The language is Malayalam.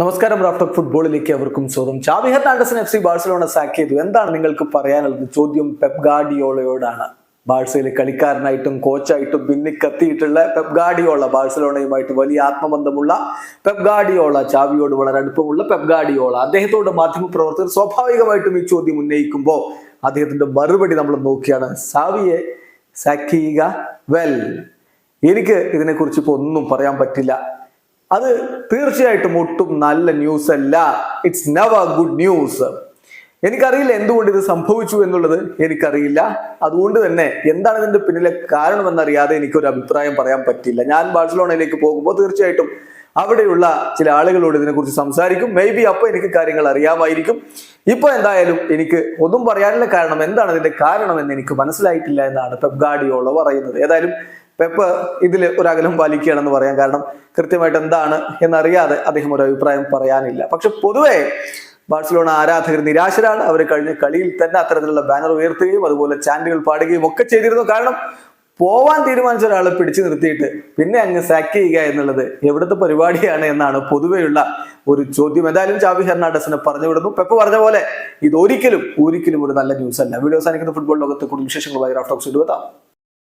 നമസ്കാരം റാഫ്റ്റർ ഫുട്ബോളിലേക്ക് അവർക്കും സ്വാഗതം. ചാവി ഹെർണാണ്ടസിന് എഫ് സി ബാഴ്സലോണ സാക്ക് ചെയ്തു. എന്താണ് നിങ്ങൾക്ക് പറയാനുള്ളത്? ചോദ്യം പെപ് ഗാർഡിയോളയോടാണ്. ബാഴ്സയിലെ കളിക്കാരനായിട്ടും കോച്ചായിട്ടും പിന്നെ കത്തിയിട്ടുള്ള പെപ് ഗാർഡിയോള ബാഴ്സലോണയുമായിട്ട് വലിയ ആത്മബന്ധമുള്ള പെപ് ഗാർഡിയോള ചാവിയോട് വളരെ അടുപ്പമുള്ള പെപ് അദ്ദേഹത്തോട് അദ്ദേഹത്തോട് മാധ്യമപ്രവർത്തകർ സ്വാഭാവികമായിട്ടും ഈ ചോദ്യം ഉന്നയിക്കുമ്പോൾ അദ്ദേഹത്തിന്റെ മറുപടി നമ്മൾ നോക്കിയാണ്. സാവിയെ സാക്ക് ചെയ്യുക വെൽ എനിക്ക് ഇതിനെക്കുറിച്ച് ഇപ്പോൾ ഒന്നും പറയാൻ പറ്റില്ല. അത് തീർച്ചയായിട്ടും ഒട്ടും നല്ല ന്യൂസ് അല്ല. ഇറ്റ്സ് നെവർ ഗുഡ് ന്യൂസ് എനിക്കറിയില്ല എന്തുകൊണ്ട് ഇത് സംഭവിച്ചു എന്നുള്ളത്. എനിക്കറിയില്ല. അതുകൊണ്ട് തന്നെ എന്താണ് ഇതിന്റെ പിന്നിലെ കാരണമെന്നറിയാതെ എനിക്കൊരു അഭിപ്രായം പറയാൻ പറ്റില്ല. ഞാൻ ബാഴ്സലോണയിലേക്ക് പോകുമ്പോൾ തീർച്ചയായിട്ടും അവിടെയുള്ള ചില ആളുകളോട് ഇതിനെക്കുറിച്ച് സംസാരിക്കും. മേ ബി അപ്പോൾ എനിക്ക് കാര്യങ്ങൾ അറിയാമായിരിക്കും. ഇപ്പൊ എന്തായാലും എനിക്ക് ഒന്നും പറയാനുള്ള കാരണം എന്താണ് ഇതിന്റെ കാരണം എന്ന് എനിക്ക് മനസ്സിലായിട്ടില്ല എന്നാണ് പെപ് ഗാർഡിയോള പറയുന്നത്. ഏതായാലും പെപ്പ് ഇതിൽ ഒരു അകലം പാലിക്കുകയാണെന്ന് പറയാം. കാരണം കൃത്യമായിട്ട് എന്താണ് എന്നറിയാതെ അദ്ദേഹം ഒരു അഭിപ്രായം പറയാനില്ല. പക്ഷെ പൊതുവെ ബാഴ്സലോണ ആരാധകർ നിരാശരാണ്. അവർ കഴിഞ്ഞ കളിയിൽ തന്നെ അത്തരത്തിലുള്ള ബാനർ ഉയർത്തുകയും അതുപോലെ ചാൻഡുകൾ പാടുകയും ഒക്കെ ചെയ്തിരുന്നു. കാരണം പോവാൻ തീരുമാനിച്ച ഒരാളെ പിടിച്ചു നിർത്തിയിട്ട് പിന്നെ അങ്ങ് സാക്ക് ചെയ്യുക എന്നുള്ളത് എവിടുത്തെ പരിപാടിയാണ് എന്നാണ് പൊതുവെയുള്ള ഒരു ചോദ്യം. എന്തായാലും ചാവി ഹെർണാണ്ടസിനെ പറഞ്ഞു വിടുന്നു. പെപ്പ് പറഞ്ഞ പോലെ ഇത് ഒരിക്കലും ഒരിക്കലും ഒരു നല്ല ന്യൂസ് അല്ല. വീഡിയോ സാധിക്കുന്ന ഫുട്ബോൾ ലോകത്തെ കൂടുതൽ വിശേഷങ്ങളുമായി റാഫ്റ്റോക്സ് ഇടുവെത്താം